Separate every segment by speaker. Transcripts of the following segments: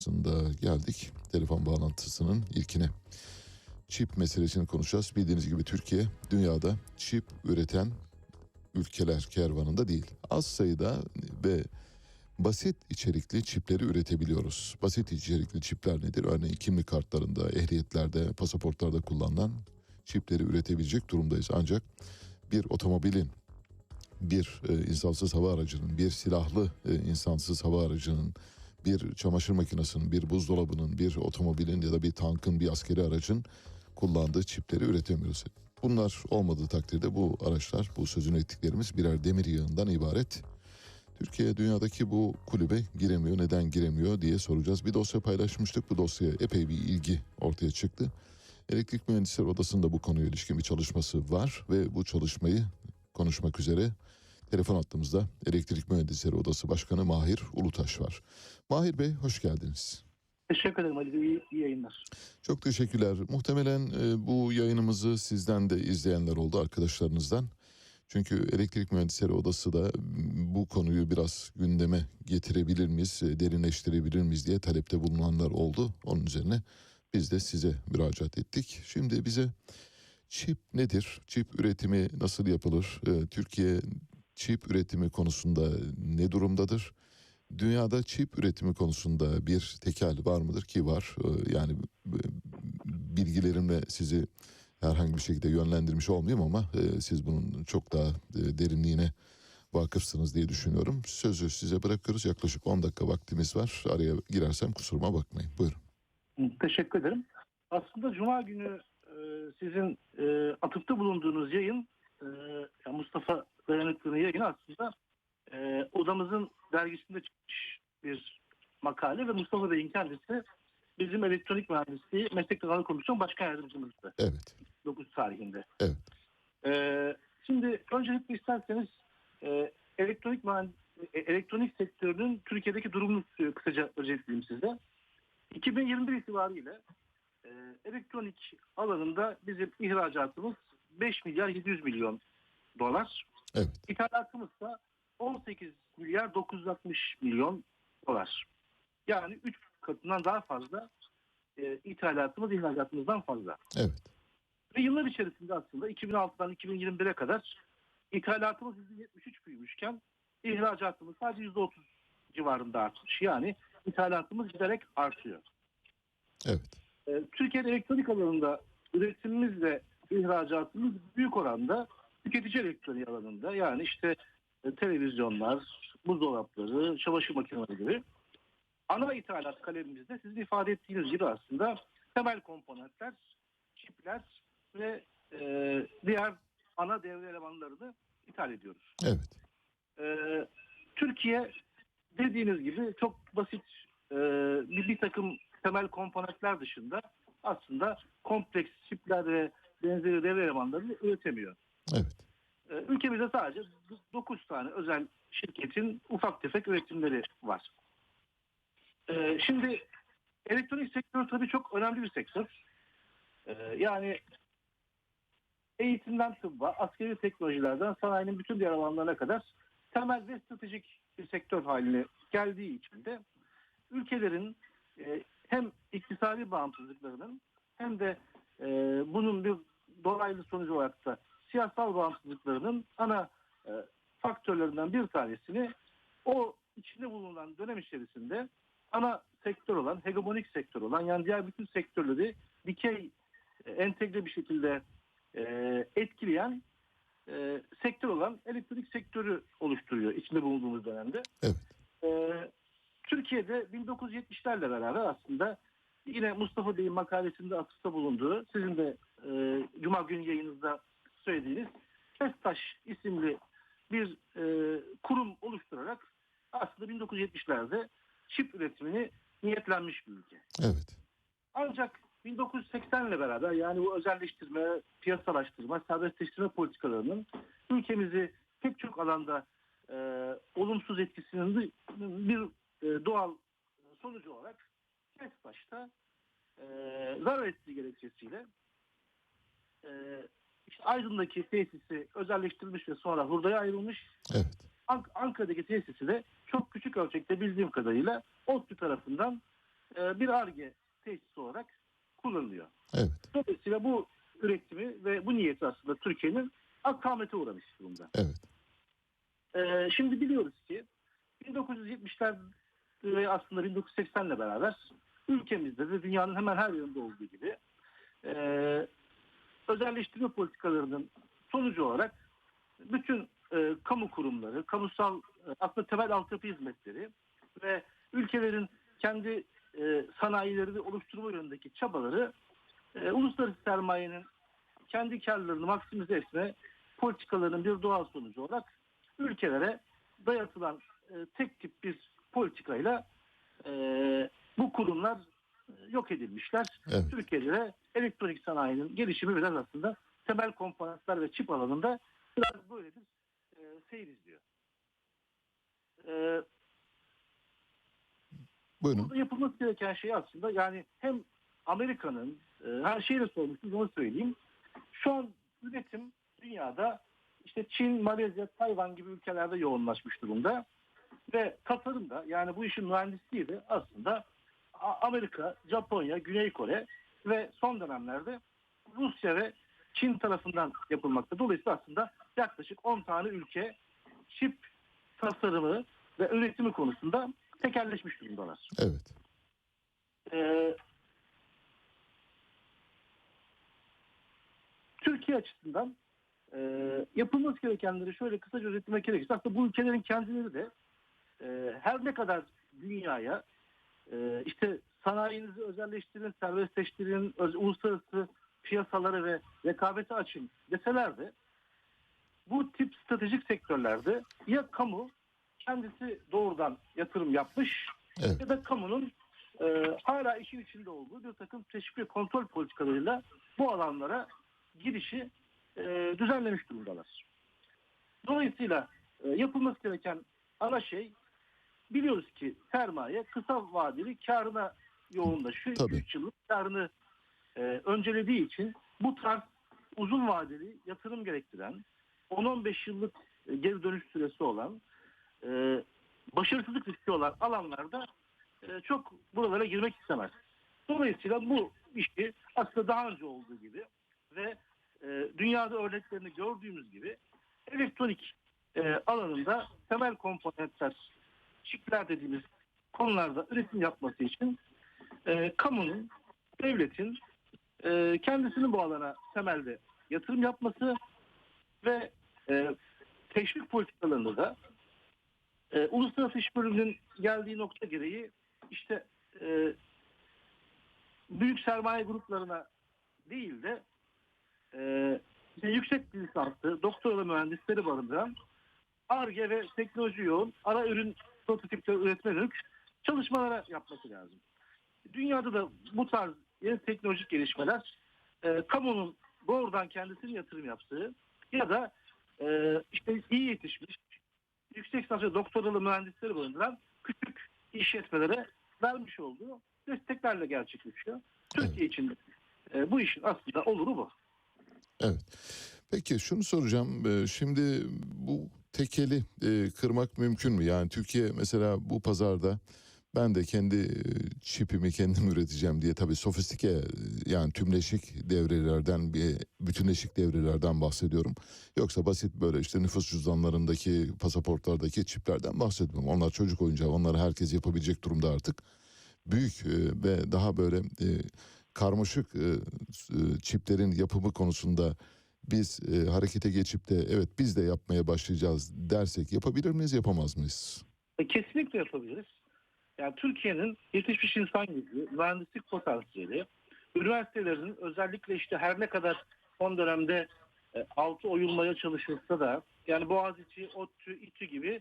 Speaker 1: Aslında geldik telefon bağlantısının ilkine. Çip meselesini konuşacağız. Bildiğiniz gibi Türkiye dünyada çip üreten ülkeler kervanında değil. Az sayıda ve basit içerikli çipleri üretebiliyoruz. Basit içerikli çipler nedir? Örneğin kimlik kartlarında, ehliyetlerde, pasaportlarda kullanılan çipleri üretebilecek durumdayız. Ancak bir otomobilin, bir e, insansız hava aracının, bir silahlı e, insansız hava aracının, bir çamaşır makinesinin, bir buzdolabının, bir otomobilin ya da bir tankın, bir askeri aracın kullandığı çipleri üretemiyoruz. Bunlar olmadığı takdirde bu araçlar, bu sözünü ettiklerimiz birer demir yığından ibaret. Türkiye dünyadaki bu kulübe giremiyor. Neden giremiyor diye soracağız. Bir dosya paylaşmıştık. Bu dosyaya epey bir ilgi ortaya çıktı. Elektrik Mühendisleri Odası'nda bu konuya ilişkin bir çalışması var ve bu çalışmayı konuşmak üzere telefon hattımızda Elektrik Mühendisleri Odası Başkanı Mahir Ulutaş var. Mahir Bey hoş geldiniz.
Speaker 2: Teşekkür ederim Ali Bey. İyi, iyi yayınlar.
Speaker 1: Çok teşekkürler. Muhtemelen e, bu yayınımızı sizden de izleyenler oldu arkadaşlarınızdan. Çünkü Elektrik Mühendisleri Odası da bu konuyu biraz gündeme getirebilir miyiz, e, derinleştirebilir miyiz diye talepte bulunanlar oldu. Onun üzerine biz de size müracaat ettik. Şimdi bize çip nedir? Çip üretimi nasıl yapılır? E, Türkiye çip üretimi konusunda ne durumdadır? Dünyada çip üretimi konusunda bir tekel var mıdır ki var? E, Yani bilgilerimle sizi herhangi bir şekilde yönlendirmiş olmayayım ama e, siz bunun çok daha e, derinliğine vakıfsınız diye düşünüyorum. Sözü size bırakırız. Yaklaşık 10 dakika vaktimiz var. Araya girersem kusuruma bakmayın. Buyurun.
Speaker 2: Teşekkür ederim. Aslında Cuma günü e, sizin atıfta bulunduğunuz yayın e, Mustafa Dayanıklı'nın yayını aslında e, odamızın dergisinde çıkmış bir makale ve Mustafa Bey'in kendisi bizim elektronik mühendisliği meslek dalları komisyon başkan yardımcımızdı
Speaker 1: Evet.
Speaker 2: 9 tarihinde.
Speaker 1: Evet.
Speaker 2: E, şimdi öncelikle isterseniz e, elektronik mühend- e, elektronik sektörünün Türkiye'deki durumunu e, kısaca özetleyeyim size. 2021 itibariyle e, elektronik alanında bizim ihracatımız 5 milyar 700 milyon dolar.
Speaker 1: Evet.
Speaker 2: İthalatımız da 18 milyar 960 milyon dolar. Yani 3 katından daha fazla e, ithalatımız ihracatımızdan fazla.
Speaker 1: Evet.
Speaker 2: Ve yıllar içerisinde aslında 2006'dan 2021'e kadar ithalatımız %73 büyümüşken ihracatımız sadece %30 civarında artmış. Yani ithalatımız giderek artıyor.
Speaker 1: Evet.
Speaker 2: Ee, Türkiye'de elektronik alanında üretimimiz ve ihracatımız büyük oranda tüketici elektronik alanında yani işte e, televizyonlar, buzdolapları, çamaşır makineleri gibi. Ana ithalat kalemimizde sizin ifade ettiğiniz gibi aslında temel komponentler, çipler ve e, diğer ana devre elemanlarını ithal ediyoruz.
Speaker 1: Evet.
Speaker 2: Ee, Türkiye dediğiniz gibi çok basit e, bir, bir takım temel komponentler dışında aslında kompleks çipler ve benzeri devre elemanlarını üretemiyor.
Speaker 1: Evet.
Speaker 2: Ee, ülkemizde sadece 9 tane özel şirketin ufak tefek üretimleri var. Ee, şimdi elektronik sektör tabii çok önemli bir sektör. Ee, yani eğitimden tıbba, askeri teknolojilerden sanayinin bütün diğer alanlarına kadar temel ve stratejik bir sektör haline geldiği için de ülkelerin e, hem iktisadi bağımsızlıklarının hem de e, bunun bir dolaylı sonucu olarak da siyasal bağımsızlıklarının ana e, faktörlerinden bir tanesini o içinde bulunan dönem içerisinde ana sektör olan, hegemonik sektör olan yani diğer bütün sektörleri dikey e, entegre bir şekilde e, etkileyen e, sektör olan elektrik sektörü oluşturuyor içinde bulunduğumuz dönemde.
Speaker 1: Evet.
Speaker 2: E, Türkiye'de 1970'lerle beraber aslında yine Mustafa Bey'in makalesinde atıfta bulunduğu, sizin de e, Cuma günü yayınınızda söylediğiniz Kestaş isimli bir e, kurum oluşturarak aslında 1970'lerde çip üretimini niyetlenmiş bir ülke.
Speaker 1: Evet.
Speaker 2: Ancak 1980 ile beraber yani bu özelleştirme, piyasalaştırma, serbestleştirme politikalarının ülkemizi pek çok alanda e, olumsuz etkisinin bir e, doğal sonucu olarak Kestaş'ta e, zarar ettiği gerekçesiyle e, işte Aydın'daki tesisi özelleştirilmiş ve sonra hurdaya ayrılmış.
Speaker 1: Evet.
Speaker 2: Ank- Ankara'daki tesisi de çok küçük ölçekte bildiğim kadarıyla ODTÜ tarafından e, bir ARGE tesisi olarak kullanılıyor.
Speaker 1: Evet.
Speaker 2: Dolayısıyla bu üretimi ve bu niyeti aslında Türkiye'nin akamete uğramış durumda.
Speaker 1: Evet.
Speaker 2: Ee, şimdi biliyoruz ki 1970'ler ve aslında 1980'le beraber ülkemizde ve dünyanın hemen her yerinde olduğu gibi e, özelleştirme politikalarının sonucu olarak bütün e, kamu kurumları, kamusal e, aslında temel altyapı hizmetleri ve ülkelerin kendi e, sanayilerini oluşturma yönündeki çabaları e, uluslararası sermayenin kendi karlarını maksimize etme politikalarının bir doğal sonucu olarak ülkelere dayatılan e, tek tip bir politikayla e, bu kurumlar e, yok edilmişler.
Speaker 1: Evet.
Speaker 2: Türkiye'de de elektronik sanayinin gelişimi biraz aslında temel komponentler ve çip alanında biraz böyle bir e, seyir izliyor. E,
Speaker 1: Buyurun.
Speaker 2: Burada yapılması gereken şey aslında yani hem Amerika'nın e, her şeyi de sormuştunuz onu söyleyeyim. Şu an üretim dünyada işte Çin, Malezya, Tayvan gibi ülkelerde yoğunlaşmış durumda. Ve tasarım da yani bu işin mühendisliği de aslında Amerika, Japonya, Güney Kore ve son dönemlerde Rusya ve Çin tarafından yapılmakta. Dolayısıyla aslında yaklaşık 10 tane ülke çip tasarımı ve üretimi konusunda tekerleşmiş durumdalar.
Speaker 1: Evet.
Speaker 2: Ee, Türkiye açısından e, yapılması gerekenleri şöyle kısaca özetlemek gerekirse aslında bu ülkelerin kendileri de e, her ne kadar dünyaya e, işte sanayinizi özelleştirin, serbestleştirin, öz- uluslararası piyasaları ve rekabeti açın deseler de bu tip stratejik sektörlerde ya kamu kendisi doğrudan yatırım yapmış
Speaker 1: Evet.
Speaker 2: ya da kamunun e, hala işin içinde olduğu bir takım teşvik ve kontrol politikalarıyla bu alanlara girişi e, düzenlemiş durumdalar. Dolayısıyla e, yapılması gereken ana şey biliyoruz ki sermaye kısa vadeli karına yoğunlaşıyor.
Speaker 1: Tabii.
Speaker 2: 3 yıllık karını e, öncelediği için bu tarz uzun vadeli yatırım gerektiren 10-15 yıllık e, geri dönüş süresi olan e, başarısızlık riski olan alanlarda e, çok buralara girmek istemez. Dolayısıyla bu işi aslında daha önce olduğu gibi ve e, dünyada örneklerini gördüğümüz gibi elektronik e, alanında temel komponentler, çipler dediğimiz konularda üretim yapması için e, kamunun, devletin e, kendisinin bu alana temelde yatırım yapması ve e, teşvik politikalarında da e, uluslararası iş bölümünün geldiği nokta gereği işte e, büyük sermaye gruplarına değil de e, işte yüksek lisanslı, doktoralı mühendisleri barındıran ARGE ve teknoloji yoğun ara ürün prototipleri üretme çalışmalara yapması lazım. Dünyada da bu tarz yeni teknolojik gelişmeler e, kamunun doğrudan kendisinin yatırım yaptığı ya da e, işte iyi yetişmiş yüksek lisans ve doktoralı mühendisleri barındıran küçük işletmelere vermiş olduğu desteklerle gerçekleşiyor. Türkiye için de e, bu işin aslında oluru bu.
Speaker 1: Evet. Peki şunu soracağım. Ee, Şimdi bu tekeli e, kırmak mümkün mü? Yani Türkiye mesela bu pazarda ben de kendi çipimi kendim üreteceğim diye tabii sofistike yani tümleşik devrelerden bir bütünleşik devrelerden bahsediyorum. Yoksa basit böyle işte nüfus cüzdanlarındaki pasaportlardaki çiplerden bahsetmiyorum. Onlar çocuk oyuncağı. Onları herkes yapabilecek durumda artık. Büyük ve daha böyle karmaşık çiplerin yapımı konusunda biz harekete geçip de evet biz de yapmaya başlayacağız dersek yapabilir miyiz yapamaz mıyız?
Speaker 2: E, Kesinlikle yapabiliriz. Yani Türkiye'nin yetişmiş insan gücü, mühendislik potansiyeli, üniversitelerin özellikle işte her ne kadar son dönemde e, altı oyulmaya çalışılsa da yani Boğaziçi, ODTÜ, İTÜ gibi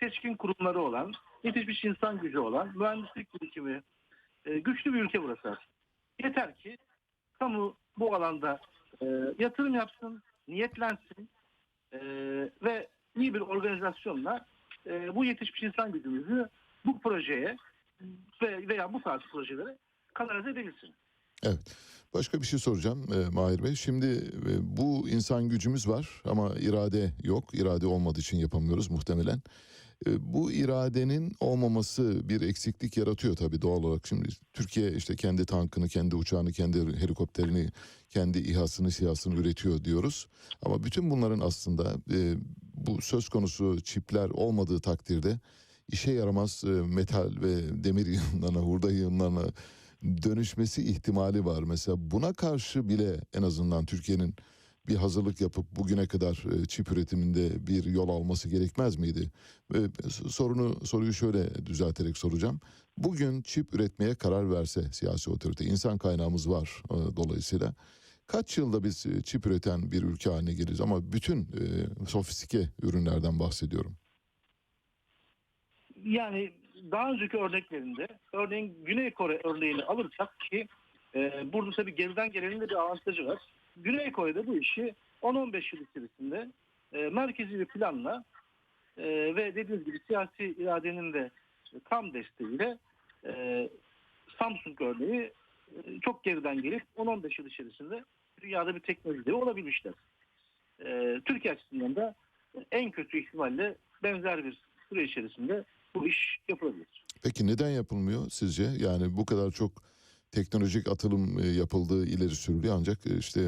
Speaker 2: seçkin kurumları olan, yetişmiş insan gücü olan, mühendislik birikimi e, güçlü bir ülke burası. Yeter ki kamu bu alanda e, yatırım yapsın, niyetlensin e, ve iyi bir organizasyonla bu yetişmiş insan gücümüzü bu projeye ve veya bu tarz projelere kanalize edebilsin.
Speaker 1: Evet. Başka bir şey soracağım e, Mahir Bey. Şimdi e, bu insan gücümüz var ama irade yok. İrade olmadığı için yapamıyoruz muhtemelen. E, Bu iradenin olmaması bir eksiklik yaratıyor tabii doğal olarak. Şimdi Türkiye işte kendi tankını, kendi uçağını, kendi helikopterini, kendi İHA'sını, SİHA'sını üretiyor diyoruz. Ama bütün bunların aslında e, bu söz konusu çipler olmadığı takdirde işe yaramaz e, metal ve demir yığınlarına, hurda yığınlarına dönüşmesi ihtimali var. Mesela buna karşı bile en azından Türkiye'nin bir hazırlık yapıp bugüne kadar e, çip üretiminde bir yol alması gerekmez miydi? Sorunu soruyu şöyle düzelterek soracağım. Bugün çip üretmeye karar verse siyasi otorite, insan kaynağımız var e, dolayısıyla. Kaç yılda biz çip üreten bir ülke haline geliriz ama bütün sofistike ürünlerden bahsediyorum.
Speaker 2: Yani daha önceki örneklerinde örneğin Güney Kore örneğini alırsak ki e, burada tabii geriden gelenin de bir avantajı var. Güney Kore'de bu işi 10-15 yıl içerisinde e, merkezi bir planla e, ve dediğiniz gibi siyasi iradenin de tam desteğiyle e, Samsung örneği e, çok geriden gelip 10-15 yıl içerisinde dünyada bir teknoloji olabilmişler. E, Türkiye açısından da en kötü ihtimalle benzer bir süre içerisinde bu iş yapılabilir.
Speaker 1: Peki neden yapılmıyor sizce? Yani bu kadar çok teknolojik atılım e, yapıldığı ileri sürülüyor ancak e, işte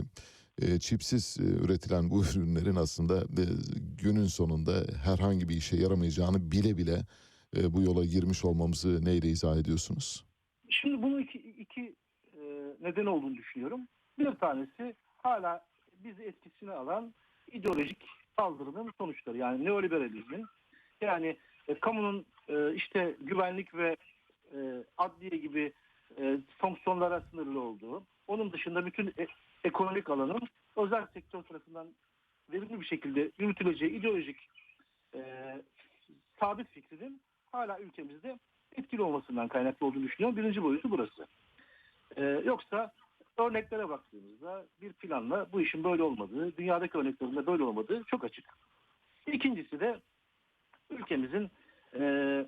Speaker 1: e, çipsiz üretilen bu ürünlerin aslında günün sonunda herhangi bir işe yaramayacağını bile bile bu yola girmiş olmamızı neyle izah ediyorsunuz?
Speaker 2: Şimdi bunun iki, iki neden olduğunu düşünüyorum. Bir tanesi hala bizi etkisine alan ideolojik saldırının sonuçları. Yani neoliberalizmin yani kamunun e, işte güvenlik ve e, adliye gibi e, fonksiyonlara sınırlı olduğu, onun dışında bütün e- ekonomik alanın özel sektör tarafından verimli bir şekilde yürütüleceği ideolojik sabit fikrinin hala ülkemizde etkili olmasından kaynaklı olduğunu düşünüyorum. Birinci boyutu burası. Yoksa örneklere baktığımızda bir planla bu işin böyle olmadığı, dünyadaki örneklerinde böyle olmadığı çok açık. İkincisi de ülkemizin e,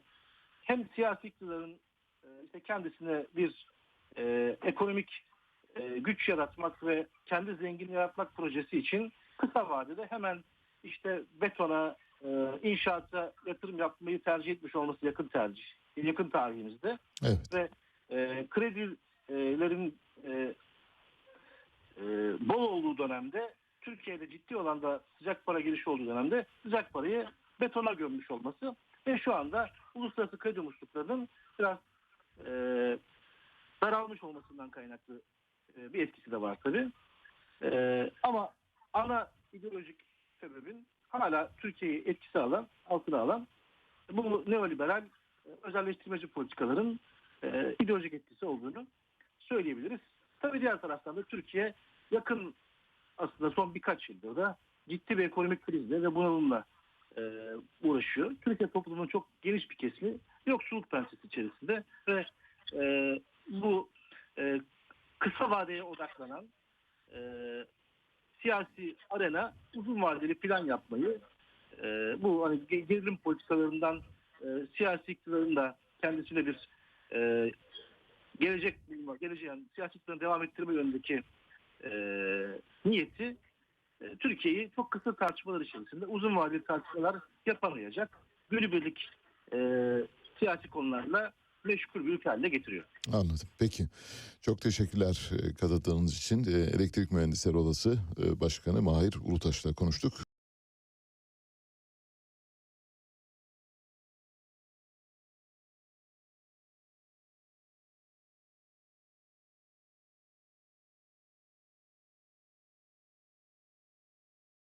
Speaker 2: hem siyasi iktidarın e, işte kendisine bir e, ekonomik e, güç yaratmak ve kendi zengin yaratmak projesi için kısa vadede hemen işte betona, e, inşaata yatırım yapmayı tercih etmiş olması yakın tercih, yakın tarihimizde
Speaker 1: Evet.
Speaker 2: ve e, kredilerin e, e, bol olduğu dönemde Türkiye'de ciddi olan da sıcak para girişi olduğu dönemde sıcak parayı betona gömmüş olması ve şu anda uluslararası kredi musluklarının biraz e, daralmış olmasından kaynaklı e, bir etkisi de var tabii. E, ama ana ideolojik sebebin hala Türkiye'yi etkisi alan, altına alan bu neoliberal e, özelleştirmeci politikaların e, ideolojik etkisi olduğunu söyleyebiliriz. Tabii diğer taraftan da Türkiye yakın aslında son birkaç yıldır da ciddi bir ekonomik krizle ve bunalımla e, uğraşıyor. Türkiye toplumunun çok geniş bir kesimi yoksulluk pençesi içerisinde ve e, bu e, kısa vadeye odaklanan e, siyasi arena uzun vadeli plan yapmayı e, bu hani ge- gerilim politikalarından e, siyasi iktidarın da kendisine bir e, gelecek bulma, geleceğin siyasi iktidarını devam ettirme yönündeki e, niyeti e, Türkiye'yi çok kısa tartışmalar içerisinde uzun vadeli tartışmalar yapamayacak günübirlik e, siyasi konularla meşgul bir ülke haline getiriyor.
Speaker 1: Anladım. Peki. Çok teşekkürler e, katıldığınız için. E, Elektrik Mühendisleri Odası Başkanı Mahir Ulutaş'la konuştuk.